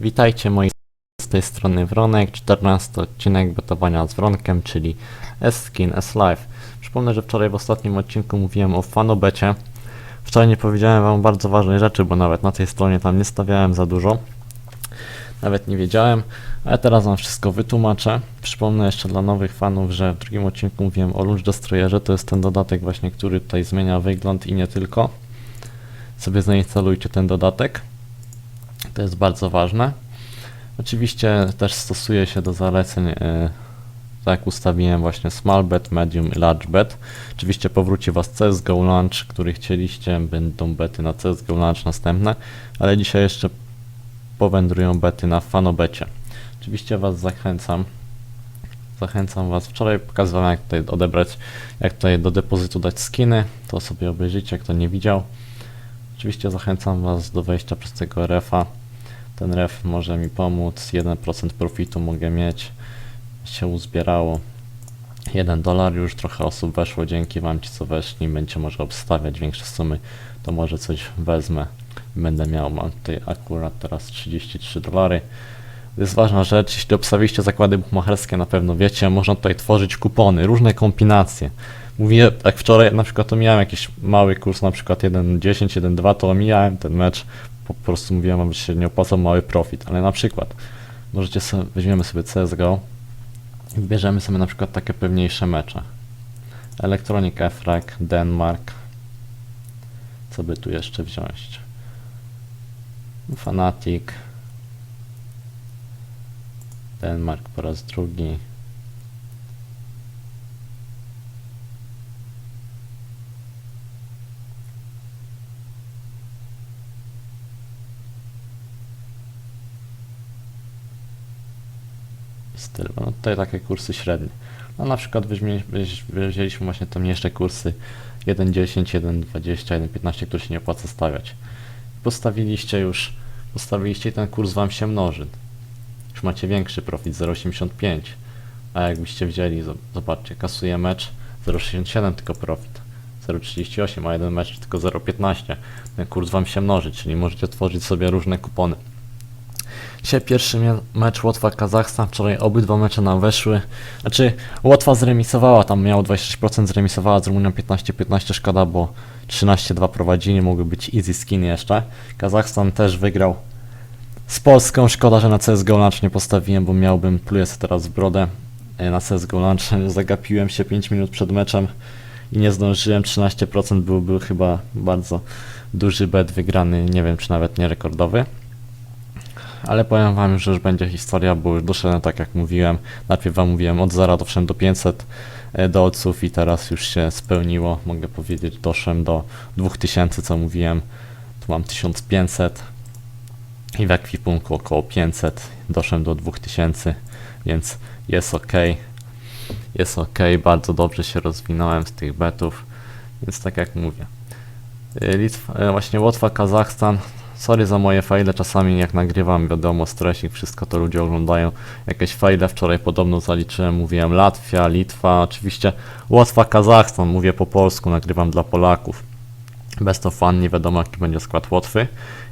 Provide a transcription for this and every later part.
Witajcie moi z tej strony Wronek, 14 odcinek betowania z Wronkiem, czyli S-Skin, S-Life. Przypomnę, że wczoraj w ostatnim odcinku mówiłem o fanobecie. Wczoraj nie powiedziałem wam bardzo ważnej rzeczy, bo nawet na tej stronie tam nie stawiałem za dużo. Nawet nie wiedziałem, ale teraz wam wszystko wytłumaczę. Przypomnę jeszcze dla nowych fanów, że w drugim odcinku mówiłem o Launch Destroyerze, to jest ten dodatek właśnie, który tutaj zmienia wygląd i nie tylko. Sobie zainstalujcie ten dodatek. To jest bardzo ważne. Oczywiście też stosuje się do zaleceń, e, tak jak ustawiłem właśnie small bet, medium i large bet. Oczywiście powróci Was CSGO Launch, który chcieliście, będą bety na CSGO Launch następne, ale dzisiaj jeszcze powędrują bety na fanobecie. Oczywiście Was zachęcam, zachęcam Was, wczoraj pokazywałem jak tutaj odebrać, jak tutaj do depozytu dać skiny, to sobie obejrzyjcie, kto nie widział. Oczywiście zachęcam Was do wejścia przez tego RFA. Ten ref może mi pomóc, 1% profitu mogę mieć, się uzbierało. 1 dolar, już trochę osób weszło, dzięki Wam ci co weszli, będziecie może obstawiać większe sumy, to może coś wezmę, będę miał, mam tutaj akurat teraz 33 dolary. To jest ważna rzecz, jeśli obstawiliście zakłady buchmacherskie, na pewno wiecie, można tutaj tworzyć kupony, różne kombinacje. Mówię, jak wczoraj na przykład to miałem jakiś mały kurs, na przykład 1.10, 1.2, to omijałem ten mecz, po prostu mówiłem, że się nie opłacał mały profit, ale na przykład możecie sobie, weźmiemy sobie CSGO i bierzemy sobie na przykład takie pewniejsze mecze. Electronic Efrag, Denmark, co by tu jeszcze wziąć? Fanatic, Denmark po raz drugi. No tutaj takie kursy średnie. No na przykład weźmie, weź, wzięliśmy właśnie te mniejsze kursy 1.10, 1.20, 1.15, które się nie opłaca stawiać. Postawiliście już, postawiliście i ten kurs wam się mnoży. Już macie większy profit 0.85. A jakbyście wzięli, zo- zobaczcie, kasuje mecz 0.67 tylko profit. 0.38, a jeden mecz tylko 0.15. Ten kurs wam się mnoży, czyli możecie tworzyć sobie różne kupony. Dzisiaj pierwszy mecz Łotwa-Kazachstan, wczoraj obydwa mecze nam weszły. Znaczy, Łotwa zremisowała, tam miało 26%, zremisowała z Rumunią 15-15, szkoda, bo 13-2 prowadzili, mogły być easy skin jeszcze. Kazachstan też wygrał z Polską, szkoda, że na CSGO Lunch nie postawiłem, bo miałbym, pluję sobie teraz w brodę, e, na CSGO Lunch, zagapiłem się 5 minut przed meczem i nie zdążyłem, 13% był, był chyba bardzo duży bet wygrany, nie wiem czy nawet nie rekordowy. Ale powiem wam że już będzie historia, bo już doszedłem tak jak mówiłem. Najpierw wam mówiłem od 0 doszedłem do 500 e, dolców i teraz już się spełniło. Mogę powiedzieć, doszedłem do 2000, co mówiłem. Tu mam 1500 i w ekwipunku około 500. Doszedłem do 2000, więc jest ok. Jest ok, bardzo dobrze się rozwinąłem z tych betów, więc tak jak mówię. E, Litwa, e, właśnie Łotwa, Kazachstan. Sorry za moje fajle, czasami jak nagrywam, wiadomo, stresik, wszystko to ludzie oglądają. Jakieś fajle wczoraj podobno zaliczyłem, mówiłem Latvia, Litwa, oczywiście Łotwa, Kazachstan, mówię po polsku, nagrywam dla Polaków. Bez to fan, nie wiadomo jaki będzie skład Łotwy.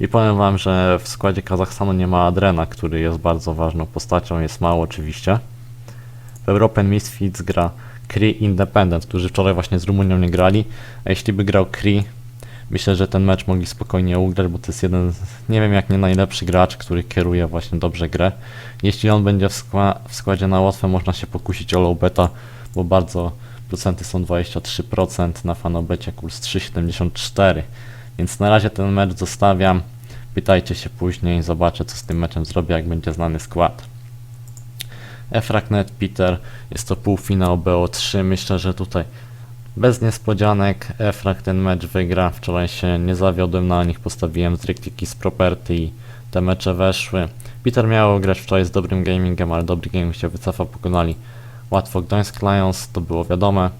I powiem wam, że w składzie Kazachstanu nie ma Adrena, który jest bardzo ważną postacią, jest mało oczywiście. W European Misfits gra Cree Independent, którzy wczoraj właśnie z Rumunią nie grali. A jeśli by grał Cree, myślę, że ten mecz mogli spokojnie ugrać, bo to jest jeden, nie wiem jak nie najlepszy gracz, który kieruje właśnie dobrze grę. Jeśli on będzie w, skła- w składzie na łatwe, można się pokusić o low beta, bo bardzo procenty są 23%, na fanobecie kurs 3,74. Więc na razie ten mecz zostawiam. Pytajcie się później, zobaczę co z tym meczem zrobię, jak będzie znany skład. Efraknet Peter, jest to półfinał BO3, myślę, że tutaj bez niespodzianek Efrak ten mecz wygra. Wczoraj się nie zawiodłem na nich, postawiłem z Rictikis Property i te mecze weszły. Peter miał grać wczoraj z dobrym gamingiem, ale dobry gaming się wycofał, pokonali łatwo Gdańsk Lions, to było wiadome.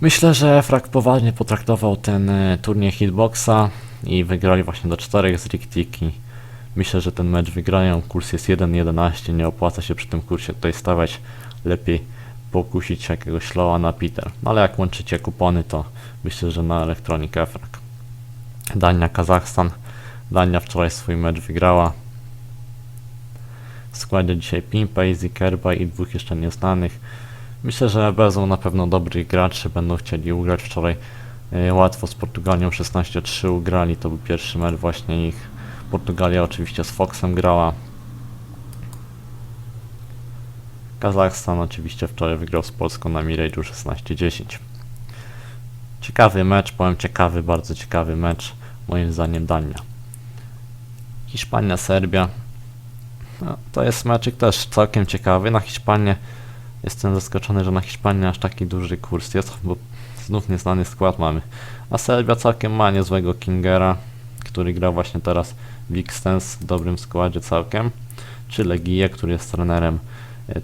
Myślę, że Efrak poważnie potraktował ten e, turniej hitboxa i wygrali właśnie do 4 z Riktiki. Myślę, że ten mecz wygrają. Kurs jest 1.11, nie opłaca się przy tym kursie tutaj stawiać. Lepiej pokusić się jakiegoś Loa na Peter. Ale jak łączycie kupony, to myślę, że na Electronic Efrak. Dania, Kazachstan. Dania wczoraj swój mecz wygrała. W składzie dzisiaj Pimpa, Zikerba i dwóch jeszcze nieznanych. Myślę, że będą na pewno dobrych graczy, będą chcieli ugrać wczoraj. e, Łatwo z Portugalią 16-3 ugrali, to był pierwszy mecz właśnie ich. Portugalia oczywiście z Foxem grała. Kazachstan oczywiście wczoraj wygrał z Polską na Mirage'u 16-10. Ciekawy mecz, powiem ciekawy, bardzo ciekawy mecz. Moim zdaniem Dania. Hiszpania, Serbia. No, to jest meczyk też całkiem ciekawy. Na Hiszpanię jestem zaskoczony, że na Hiszpanię aż taki duży kurs jest, bo znów nieznany skład mamy. A Serbia całkiem ma niezłego Kingera, który grał właśnie teraz w Xtens w dobrym składzie całkiem. Czy Legie, który jest trenerem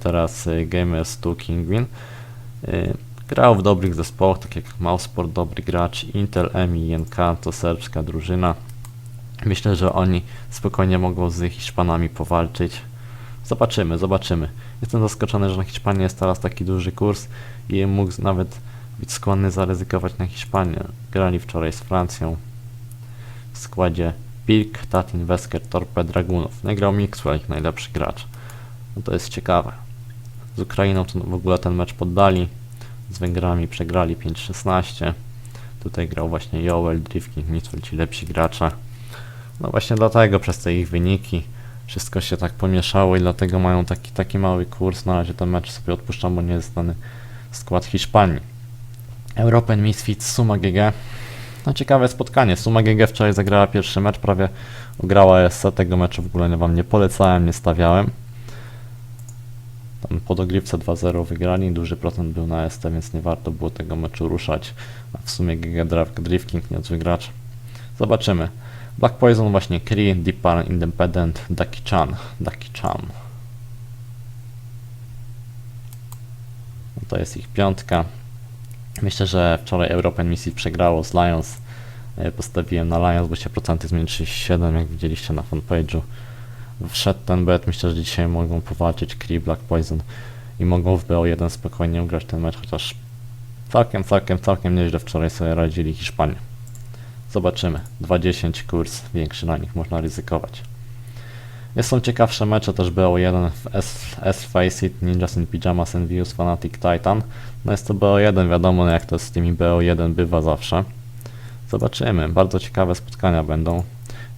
teraz e, Gamers 2 Kingwin. E, Grał w dobrych zespołach, tak jak Mausport, dobry gracz, Intel, EMI, INK to serbska drużyna. Myślę, że oni spokojnie mogą z Hiszpanami powalczyć. Zobaczymy, zobaczymy. Jestem zaskoczony, że na Hiszpanię jest teraz taki duży kurs i mógł nawet być skłonny zaryzykować na Hiszpanię. Grali wczoraj z Francją w składzie Pilk, Tatin, Wesker, Torpe, Dragunów. Nie grał Mixwell, najlepszy gracz. No to jest ciekawe. Z Ukrainą to w ogóle ten mecz poddali. Z Węgrami przegrali 5-16. Tutaj grał właśnie Joel, Drifting, Mixwell, ci lepsi gracze. No właśnie dlatego przez te ich wyniki wszystko się tak pomieszało i dlatego mają taki, taki mały kurs. Na razie ten mecz sobie odpuszczam, bo nie jest znany skład Hiszpanii. European Misfits, Suma GG. No ciekawe spotkanie. Suma GG wczoraj zagrała pierwszy mecz, prawie ugrała SC. Tego meczu w ogóle wam nie polecałem, nie stawiałem. Tam po dogrywce 2-0 wygrali, duży procent był na ST, więc nie warto było tego meczu ruszać. A w sumie GG Drifting niezły gracz. Zobaczymy. Black Poison właśnie Kree, Deepan, Independent, Ducky Chan. Ducky Chan. To jest ich piątka. Myślę, że wczoraj European Misji przegrało z Lions. E, Postawiłem na Lions, bo się procenty zmieniły 37, jak widzieliście na fanpage'u. Wszedł ten bet, myślę, że dzisiaj mogą powalczyć Kree, Black Poison i mogą w BO1 spokojnie ugrać ten mecz, chociaż całkiem, całkiem, całkiem nieźle wczoraj sobie radzili Hiszpanie. Zobaczymy. 2.10 kurs, większy na nich można ryzykować. Jest są ciekawsze mecze też BO1 w S, S Face It, Ninjas in Pyjamas, Envious, Fanatic Titan. No jest to BO1, wiadomo jak to z tymi BO1 bywa zawsze. Zobaczymy. Bardzo ciekawe spotkania będą.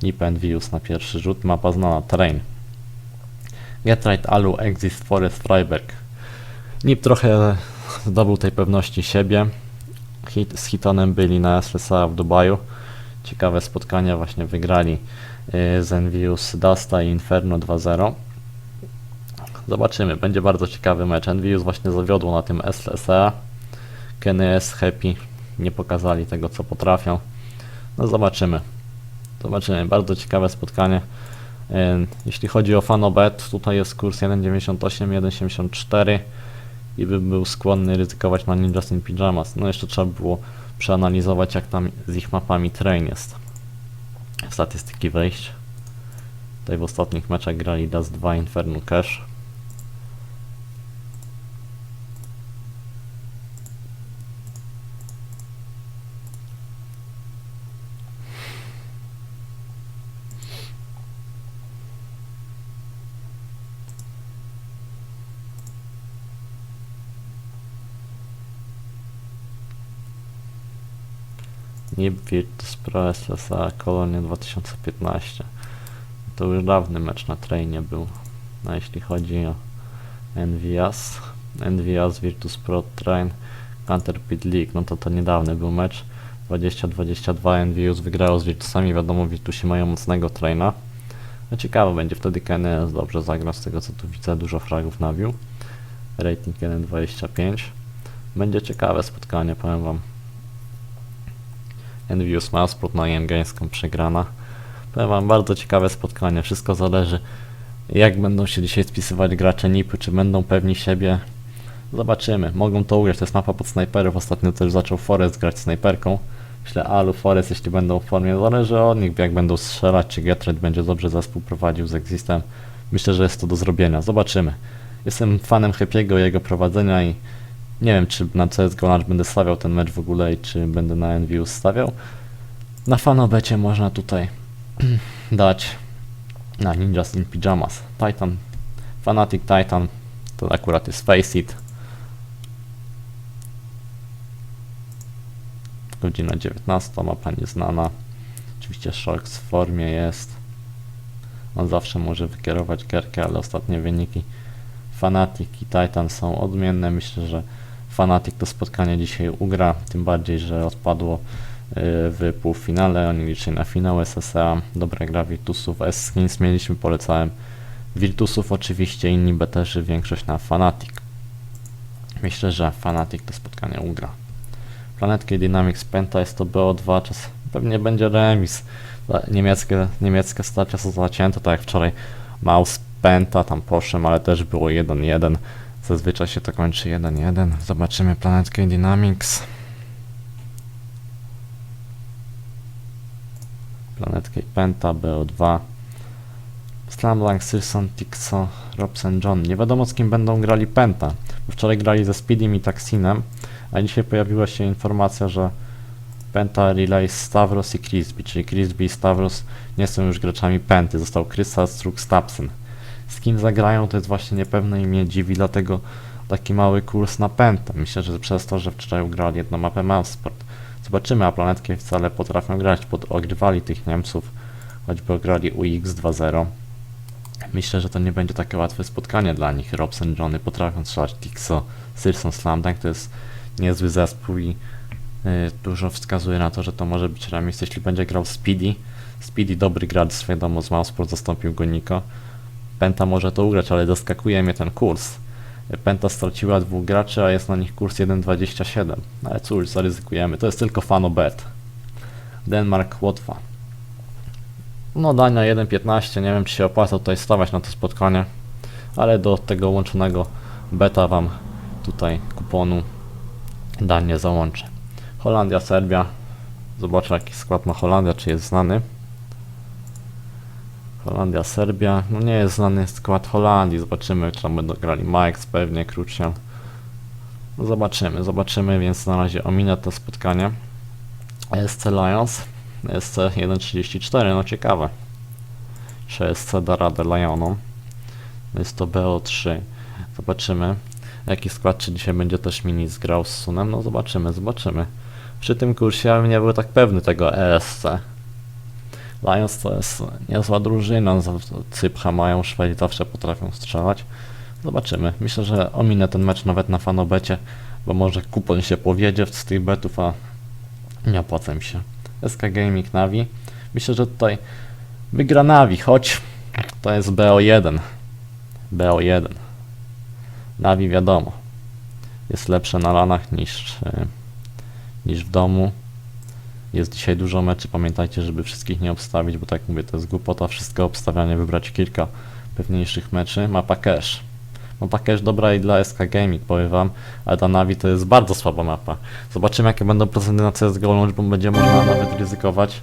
Nip Envious na pierwszy rzut, mapa znana, Train. Getright, Alu, Exist, Forest, Freiberg. Nip trochę zdobył tej pewności siebie. Hit, z Hitonem byli na SSA w Dubaju. Ciekawe spotkania właśnie wygrali yy, z Envious Dasta i Inferno 2-0. Zobaczymy, będzie bardzo ciekawy mecz. Envious właśnie zawiodło na tym SSA. Kenny S, Happy nie pokazali tego co potrafią. No zobaczymy. Zobaczymy, bardzo ciekawe spotkanie. Yy, Jeśli chodzi o fanobet, tutaj jest kurs 1.98, 1.74 i bym był skłonny ryzykować na Ninjas in Pyjamas. No jeszcze trzeba było przeanalizować jak tam z ich mapami train jest. Statystyki wejść. Tutaj w ostatnich meczach grali Dust 2 Inferno Cash. NIP Virtus Pro SSA Kolonia 2015. To już dawny mecz na trainie był. No jeśli chodzi o NVS, NVS Virtus Pro Train Counter Pit League, no to to niedawny był mecz. 20-22 NVS wygrało z Virtusami, wiadomo Virtusi mają mocnego traina. No ciekawe będzie, wtedy KNS dobrze zagra, z tego co tu widzę, dużo fragów nabił. Rating 1.25. Będzie ciekawe spotkanie, powiem wam. Envious Masport na Jengańską przegrana. Powiem wam, bardzo ciekawe spotkanie. Wszystko zależy, jak będą się dzisiaj spisywać gracze NIP-y, czy będą pewni siebie. Zobaczymy. Mogą to ugrać. To jest mapa pod snajperów. Ostatnio też zaczął Forest grać snajperką. Myślę, Alu, Forest, jeśli będą w formie, zależy od nich, jak będą strzelać, czy Getred będzie dobrze zespół prowadził z Existem. Myślę, że jest to do zrobienia. Zobaczymy. Jestem fanem Happy'ego jego prowadzenia i nie wiem, czy na CSGO Launch będę stawiał ten mecz w ogóle i czy będę na Envious stawiał. Na fanobecie można tutaj dać na Ninjas in Pyjamas. Titan, Fanatic Titan, to akurat jest Face It. Godzina 19, mapa nieznana. Oczywiście Sharks w formie jest. On zawsze może wykierować gierkę, ale ostatnie wyniki Fanatic i Titan są odmienne. Myślę, że Fanatic to spotkanie dzisiaj ugra, tym bardziej, że odpadło y, w półfinale. Oni liczyli na finał SSA. Dobra gra Virtusów. S-Skins mieliśmy, polecałem. Virtusów oczywiście, inni beterzy, większość na Fanatic. Myślę, że Fanatic to spotkanie ugra. Planetki Dynamics Penta jest to BO2, czas pewnie będzie remis. Niemieckie, niemieckie starcia są zacięte, tak jak wczoraj Maus Penta tam poszłem, ale też było 1-1. Zazwyczaj się to kończy 1-1. Zobaczymy Planetkę Dynamics. Planetkę Penta, BO2. Slamlang, Silson, Tixo, Robson, John. Nie wiadomo z kim będą grali Penta. Wczoraj grali ze Speedym i Taxinem, a dzisiaj pojawiła się informacja, że Penta Relay Stavros i Crisby, czyli Crisby i Stavros nie są już graczami Penty. Został Krysa, Struk, Stapsyn. Z kim zagrają to jest właśnie niepewne i mnie dziwi, dlatego taki mały kurs na Pentę. Myślę, że przez to, że wczoraj grali jedną mapę Mousport. Zobaczymy, a planetki wcale potrafią grać, pod ogrywali tych Niemców, choćby ograli UX 2-0. Myślę, że to nie będzie takie łatwe spotkanie dla nich. Robson, Johnny potrafią strzelać, Tixo, Silson, Slamdunk to jest niezły zespół i y, dużo wskazuje na to, że to może być remis, jeśli będzie grał Speedy. Speedy dobry gracz, wiadomo, z Mousport zastąpił go Niko. Penta może to ugrać, ale zaskakuje mnie ten kurs. Penta straciła dwóch graczy, a jest na nich kurs 1.27. Ale cóż, zaryzykujemy. To jest tylko fano bet. Denmark, Łotwa. No Dania 1.15, nie wiem czy się opłaca tutaj stawać na to spotkanie, ale do tego łączonego beta wam tutaj kuponu Danię załączę. Holandia, Serbia. Zobaczę jaki skład ma Holandia, czy jest znany. Holandia, Serbia. No nie jest znany skład Holandii. Zobaczymy, czy tam będą grali Mike's, pewnie, Krucial. No zobaczymy, zobaczymy, więc na razie ominę to spotkanie. SC Lions. SC 1.34, no ciekawe. Czy SC da radę Lionom. Jest to BO3. Zobaczymy. Jaki skład, czy dzisiaj będzie też mini zgrał z Sunem? No zobaczymy, zobaczymy. Przy tym kursie ja bym nie był tak pewny tego ESC. Lions to jest niezła drużyna, Cypcha mają, Szwedzi zawsze potrafią strzelać. Zobaczymy. Myślę, że ominę ten mecz nawet na fanobecie, bo może kupon się powiedzie z tych betów, a nie opłaca mi się. SK Gaming Navi. Myślę, że tutaj wygra Navi, choć to jest BO1. BO1. Navi wiadomo. Jest lepsze na lanach niż, e, niż w domu. Jest dzisiaj dużo meczy, pamiętajcie, żeby wszystkich nie obstawić, bo tak jak mówię, to jest głupota, wszystko obstawianie, wybrać kilka pewniejszych meczy. Mapa Cash. Mapa Cash dobra i dla SK Gaming, powiem wam, ale ta Navi to jest bardzo słaba mapa. Zobaczymy jakie będą procenty na CSGO bo będzie można nawet ryzykować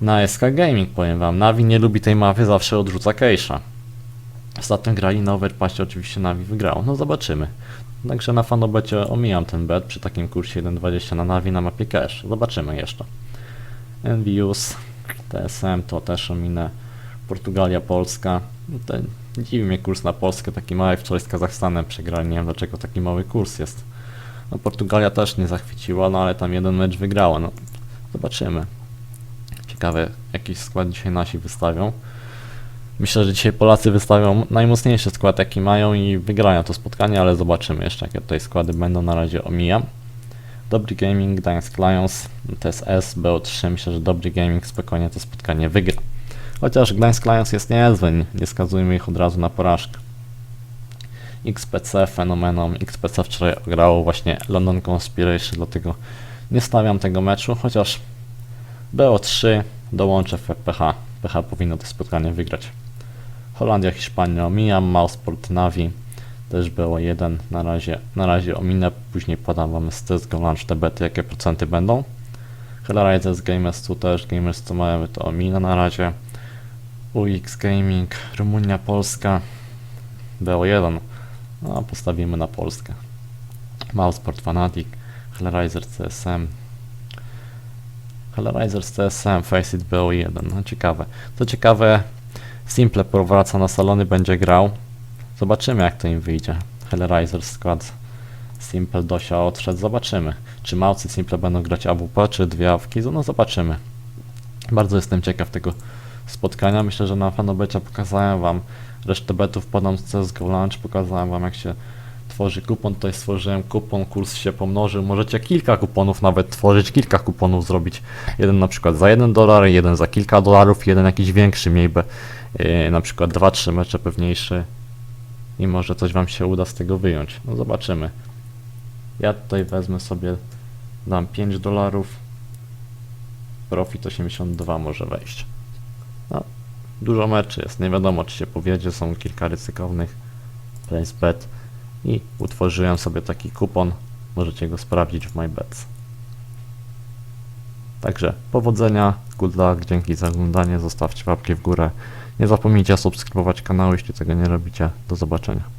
na SK Gaming, powiem wam. Navi nie lubi tej mapy, zawsze odrzuca Cache'a. Ostatnio grali na Overpassie, oczywiście Navi wygrało. No zobaczymy. Także na fanobecie omijam ten bet przy takim kursie 1.20 na Navi na mapie cash. Zobaczymy jeszcze. Envious, TSM to też ominę. Portugalia, Polska. No Ten, dziwi mnie kurs na Polskę, taki mały. Wczoraj z Kazachstanem przegrali, nie wiem dlaczego taki mały kurs jest. No Portugalia też nie zachwyciła, no ale tam jeden mecz wygrała. No zobaczymy. Ciekawe jaki skład dzisiaj nasi wystawią. Myślę, że dzisiaj Polacy wystawią najmocniejszy skład jaki mają i wygrają to spotkanie, ale zobaczymy jeszcze jakie tutaj składy będą, na razie omijam. Dobry Gaming, Gdańsk Lions, TSS, BO3, myślę, że Dobry Gaming spokojnie to spotkanie wygra. Chociaż Gdańsk Lions jest niezły, nie- skazujmy ich od razu na porażkę. XPC fenomenom, XPC wczoraj grało właśnie London Conspiration, dlatego nie stawiam tego meczu, chociaż BO3 dołączę w PH. PH powinno to spotkanie wygrać. Holandia, Hiszpania omijam, Mousport, Navi też było jeden, na razie, na razie ominę, później podam wam z CSGO Launch te bety, jakie procenty będą. Hellraisers, Gamers tu też, Gamers co mają, to ominę na razie. UX Gaming, Rumunia, Polska. BO1. No, postawimy na Polskę. Mouseport Fanatic, Hellraiser CSM. Hellraiser CSM, Faceit BO1. No ciekawe. To ciekawe, Simple powraca na salony, będzie grał. Zobaczymy jak to im wyjdzie. Hellraiser skład Simple Dosia odszedł, zobaczymy. Czy małcy Simple będą grać AWP, czy dwie awki, no zobaczymy. Bardzo jestem ciekaw tego spotkania. Myślę, że na fanobecie pokazałem wam resztę betów, podam CSGO Launch, pokazałem wam jak się tworzy kupon, tutaj stworzyłem kupon, kurs się pomnożył, możecie kilka kuponów nawet tworzyć, kilka kuponów zrobić, jeden na przykład za 1 dolar, jeden za kilka dolarów, jeden jakiś większy, yy, na przykład 2-3 mecze pewniejszy i może coś wam się uda z tego wyjąć, no zobaczymy. Ja tutaj wezmę sobie, dam 5 dolarów, profit 82 może wejść. No, dużo meczy jest, nie wiadomo czy się powiedzie, są kilka ryzykownych place bet i utworzyłem sobie taki kupon, możecie go sprawdzić w MyBets. Także powodzenia, good luck, dzięki za oglądanie, zostawcie łapki w górę. Nie zapomnijcie subskrybować kanału, jeśli tego nie robicie. Do zobaczenia.